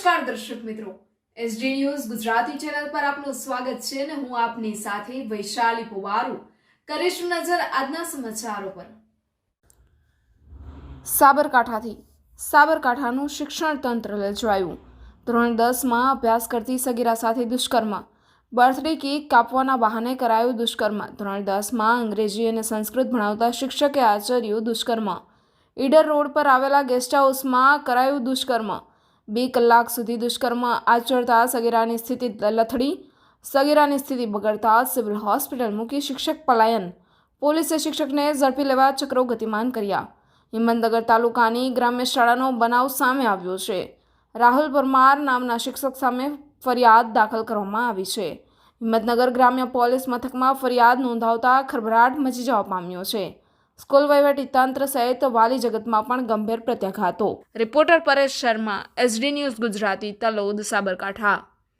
નમસ્કાર દર્શક મિત્રો. એસડી ન્યૂઝ ગુજરાતી ચેનલ પર આપનું સ્વાગત છે અને હું આપની સાથે વૈશાલી પુવારુ. કરીશું નજર આજના સમાચારો પર. સાબરકાંઠાથી સાબરકાંઠાનું શિક્ષણ તંત્ર લજવાયું. ધોરણ દસમાં અભ્યાસ કરતી સગીરા સાથે દુષ્કર્મ. બર્થડે કેક કાપવાના બહાને કરાયું દુષ્કર્મ. ધોરણ દસમાં અંગ્રેજી અને સંસ્કૃત ભણાવતા શિક્ષકે આચર્યું દુષ્કર્મ. ઈડર રોડ પર આવેલા ગેસ્ટ હાઉસમાં કરાયું દુષ્કર્મ. બે કલાક સુધી દુષ્કર્મ આચરતા સગીરાની સ્થિતિ લથડી. સગીરાની સ્થિતિ બગડતા સિવિલ હોસ્પિટલ મૂકી શિક્ષક પલાયન. પોલીસે શિક્ષકને ઝડપી લેવા ચક્રો ગતિમાન કર્યા. હિંમતનગર તાલુકાની ગ્રામ્ય શાળાનો બનાવ સામે આવ્યો છે. રાહુલ પરમાર નામના શિક્ષક સામે ફરિયાદ દાખલ કરવામાં આવી છે. હિંમતનગર ગ્રામ્ય પોલીસ મથકમાં ફરિયાદ નોંધાવતા ખરભરાટ મચી જવા પામ્યો છે. સ્કૂલ તંત્ર સહિત વાલી જગતમાં પણ ગંભીર પ્રત્યાઘાતો. Reporter Paresh Sharma, SD news Gujarati, Talod, Sabarkantha.